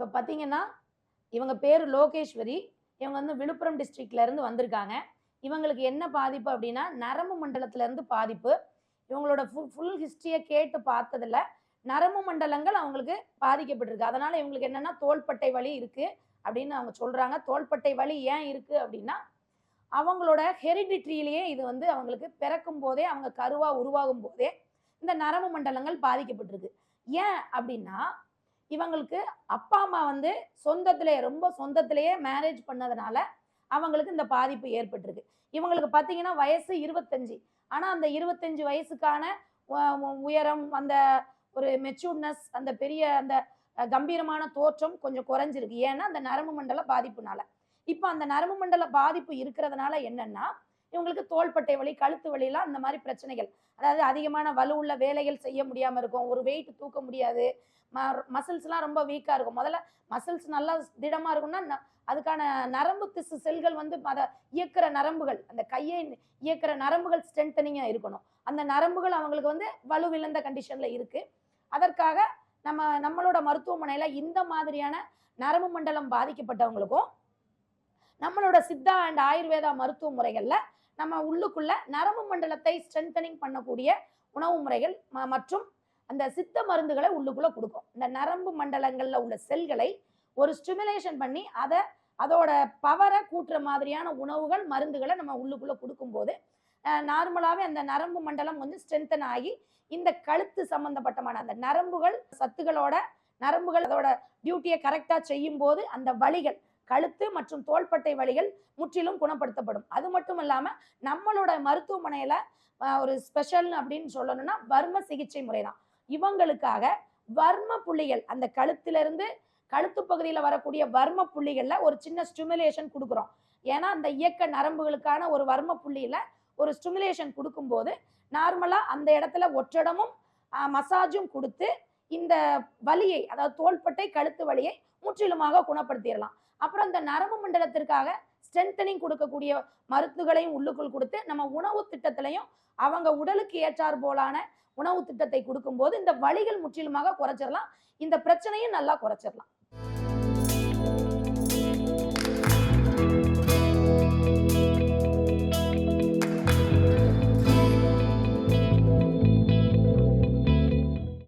இப்போ பார்த்தீங்கன்னா இவங்க பேர் லோகேஸ்வரி. இவங்க வந்து விழுப்புரம் டிஸ்ட்ரிக்ட்ல இருந்து வந்திருக்காங்க. இவங்களுக்கு என்ன பாதிப்பு அப்படின்னா நரம்பு மண்டலத்திலேருந்து பாதிப்பு. இவங்களோட ஃபுல் ஃபுல் ஹிஸ்ட்ரியை கேட்டு பார்த்ததில் நரம்பு மண்டலங்கள் அவங்களுக்கு பாதிக்கப்பட்டிருக்கு. அதனால் இவங்களுக்கு என்னென்னா தோள்பட்டை வலி இருக்குது அப்படின்னு அவங்க சொல்கிறாங்க தோள்பட்டை வலி ஏன் இருக்குது அப்படின்னா அவங்களோட ஹெரிடிட்ரியிலேயே இது வந்து அவங்களுக்கு பிறக்கும் போதே அவங்க கருவாக உருவாகும் போதே இந்த நரம்பு மண்டலங்கள் பாதிக்கப்பட்டிருக்கு. ஏன் அப்படின்னா இவங்களுக்கு அப்பா அம்மா வந்து சொந்தத்திலேயே ரொம்ப சொந்தத்திலேயே மேரேஜ் பண்ணதுனால அவங்களுக்கு இந்த பாதிப்பு ஏற்பட்டிருக்கு. இவங்களுக்கு பார்த்தீங்கன்னா வயசு இருபத்தஞ்சி. ஆனால் அந்த இருபத்தஞ்சி வயசுக்கான உயரம் அந்த ஒரு மெச்சூர்னஸ் அந்த பெரிய அந்த கம்பீரமான தோற்றம் கொஞ்சம் குறைஞ்சிருக்கு. ஏன்னா அந்த நரம்பு மண்டல பாதிப்புனால. இப்போ அந்த நரம்பு மண்டல பாதிப்பு இருக்கிறதுனால என்னன்னா இவங்களுக்கு தோள்பட்டை வலி கழுத்து வலிலாம் அந்த மாதிரி பிரச்சனைகள். அதாவது அதிகமான வலு உள்ள வேலைகள் செய்ய முடியாமல் இருக்கும். ஒரு வெயிட் தூக்க முடியாது. மசில்ஸ்லாம் ரொம்ப வீக்காக இருக்கும். முதல்ல மசில்ஸ் நல்லா திடமாக இருக்கும்னா ந- அதுக்கான நரம்பு திசு செல்கள் வந்து அதை இயக்கிற நரம்புகள் அந்த கையை இயக்கிற நரம்புகள் ஸ்ட்ரென்த்தனிங்காக இருக்கணும். அந்த நரம்புகள் அவங்களுக்கு வந்து வலுவிழந்த கண்டிஷனில் இருக்குது அதற்காக நம்ம நம்மளோட மருத்துவமனையில் இந்த மாதிரியான நரம்பு மண்டலம் பாதிக்கப்பட்டவங்களுக்கும் நம்மளோட சித்தா அண்ட் ஆயுர்வேதா மருத்துவ முறைகளில் நம்ம உள்ளுக்குள்ள நரம்பு மண்டலத்தை ஸ்ட்ரென்தனிங் பண்ணக்கூடிய உணவு முறைகள் ம- மற்றும் அந்த சித்த மருந்துகளை உள்ளுக்குள்ள கொடுக்கும். இந்த நரம்பு மண்டலங்களில் உள்ள செல்களை ஒரு ஸ்டிமுலேஷன் பண்ணி அதை அதோட பவரை கூட்டுற மாதிரியான உணவுகள் மருந்துகளை நம்ம உள்ளுக்குள்ளே கொடுக்கும்போது நார்மலாகவே அந்த நரம்பு மண்டலம் வந்து ஸ்ட்ரென்தன் ஆகி இந்த கழுத்து சம்மந்தப்பட்டமான அந்த நரம்புகள் சத்துகளோட நரம்புகள் அதோட டியூட்டியை கரெக்டாக செய்யும் போது அந்த வழிகள் கழுத்து மற்றும் தோள்பட்டை வலிகள் முற்றிலும் குணப்படுத்தப்படும். அது மட்டும் இல்லாமல் நம்மளோட மருத்துவமனையில் ஒரு ஸ்பெஷல் அப்படின்னு சொல்லணும்னா வர்ம சிகிச்சை முறை தான் இவங்களுக்காக வர்ம புள்ளிகள் அந்த கழுத்திலிருந்து கழுத்து பகுதியில் வரக்கூடிய வர்ம புள்ளிகளில் ஒரு சின்ன ஸ்டிமுலேஷன் கொடுக்குறோம். ஏன்னா அந்த இயக்க நரம்புகளுக்கான ஒரு வர்ம புள்ளியில் ஒரு ஸ்டிமுலேஷன் கொடுக்கும்போது நார்மலாக அந்த இடத்துல ஒற்றடமும் மசாஜும் கொடுத்து இந்த வலியை அதாவது தோள்பட்டை கழுத்து வலியை முற்றிலுமாக குணப்படுத்திடலாம். அப்புறம் இந்த நரம்பு மண்டலத்திற்காக ஸ்ட்ரென்தனிங் கொடுக்கக்கூடிய மருந்துகளையும் உள்ளுக்குள் கொடுத்து நம்ம உணவு திட்டத்திலையும் அவங்க உடலுக்கு ஏற்றார் போலான உணவு திட்டத்தை கொடுக்கும்போது இந்த வலிகள் முற்றிலுமாக குறைச்சிடலாம். இந்த பிரச்சனையும் நல்லா குறைச்சிடலாம்.